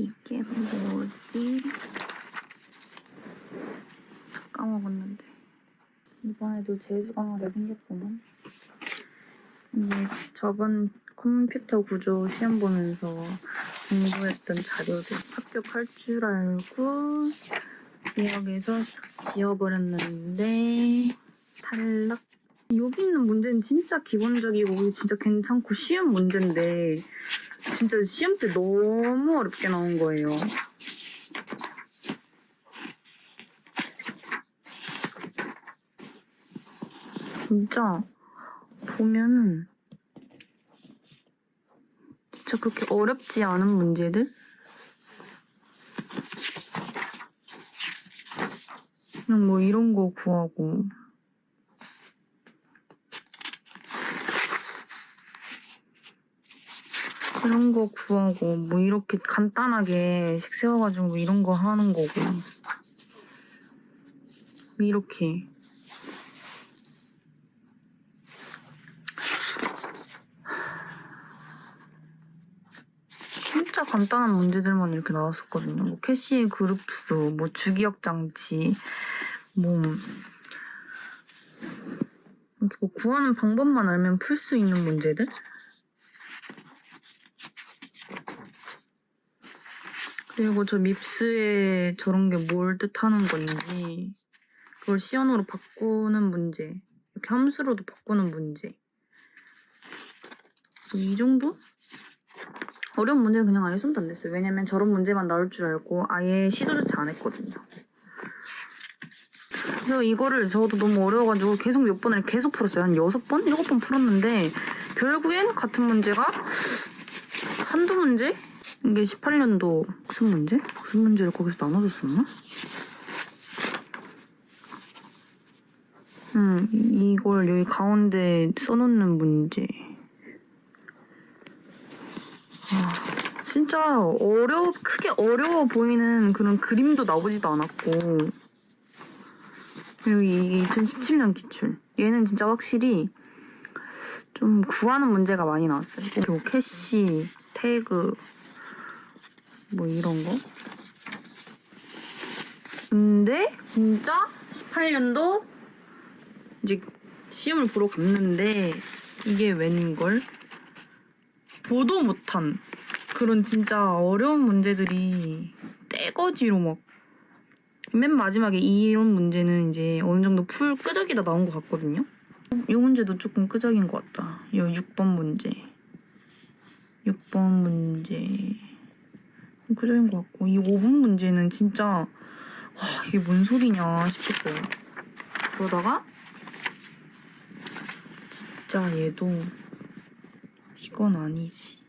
이게 뭐지? 까먹었는데. 이번에도 재수강하게 생겼구만. 이게 저번 컴퓨터 구조 시험 보면서 공부했던 자료들 합격할 줄 알고 기억에서 지워버렸는데 탈락. 여기 있는 문제는 진짜 기본적이고 진짜 괜찮고 쉬운 문제인데 진짜 시험 때 너무 어렵게 나온 거예요. 진짜 보면은 진짜 그렇게 어렵지 않은 문제들? 그냥 뭐 이런 거 구하고 이런 거 구하고 뭐 이렇게 간단하게 식 세워가지고 뭐 이런 거 하는 거고 뭐 이렇게 진짜 간단한 문제들만 이렇게 나왔었거든요. 뭐 캐시 그룹수, 뭐 주기억 장치, 뭐 이렇게 뭐 구하는 방법만 알면 풀 수 있는 문제들? 그리고 저 밉스에 저런 게 뭘 뜻하는 건지 그걸 시연으로 바꾸는 문제 이렇게 함수로도 바꾸는 문제 뭐 이 정도? 어려운 문제는 그냥 아예 손도 안 냈어요 왜냐면 저런 문제만 나올 줄 알고 아예 시도조차 안 했거든요 그래서 이거를 저도 너무 어려워가지고 계속 몇 번을 계속 풀었어요 한 여섯 번? 일곱 번 풀었는데 결국엔 같은 문제가 한두 문제? 이게 18년도 무슨 문제? 무슨 문제를 거기서 나눠줬었나? 음, 이- 이걸 여기 가운데 써놓는 문제. 아, 진짜 어려, 크게 어려워 보이는 그런 그림도 나오지도 않았고. 그리고 이게 2017년 기출. 얘는 진짜 확실히 좀 구하는 문제가 많이 나왔어요. 그리고 캐시, 태그, 뭐 이런 거. 근데 진짜 18년도 이제 시험을 보러 갔는데 이게 웬걸? 보도 못한 그런 진짜 어려운 문제들이 떼거지로 막 맨 마지막에 이런 문제는 이제 어느 정도 풀 끄적이다 나온 것 같거든요. 이 문제도 조금 끄적인 것 같다. 이 6번 문제. 6번 문제. 그저인 것 같고 이 5분 문제는 진짜 와 이게 뭔 소리냐 싶었어요. 그러다가 진짜 얘도 이건 아니지.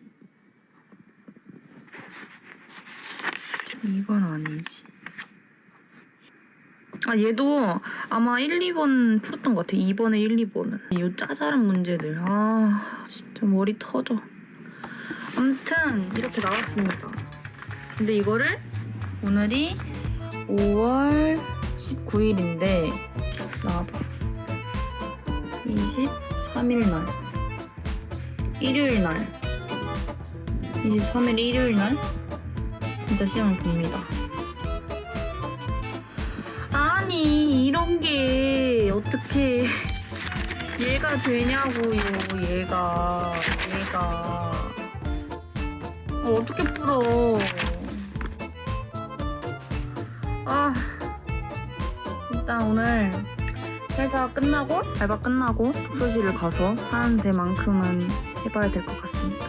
이건 아니지. 아 얘도 아마 1, 2번 풀었던 것 같아. 2번에 1, 2번은. 이 짜잘한 문제들. 아 진짜 머리 터져. 아무튼 이렇게 나왔습니다. 근데 이거를 오늘이 5월 19일인데 나와봐. 23일 날. 일요일 날. 23일 일요일 날? 진짜 시험을 봅니다. 아니 이런 게 어떻게 얘가 되냐고요 얘가. 얘가. 어, 어떻게 풀어? 아, 일단 오늘 회사 끝나고, 알바 끝나고 독서실을 가서 하는 데만큼은 해봐야 될 것 같습니다.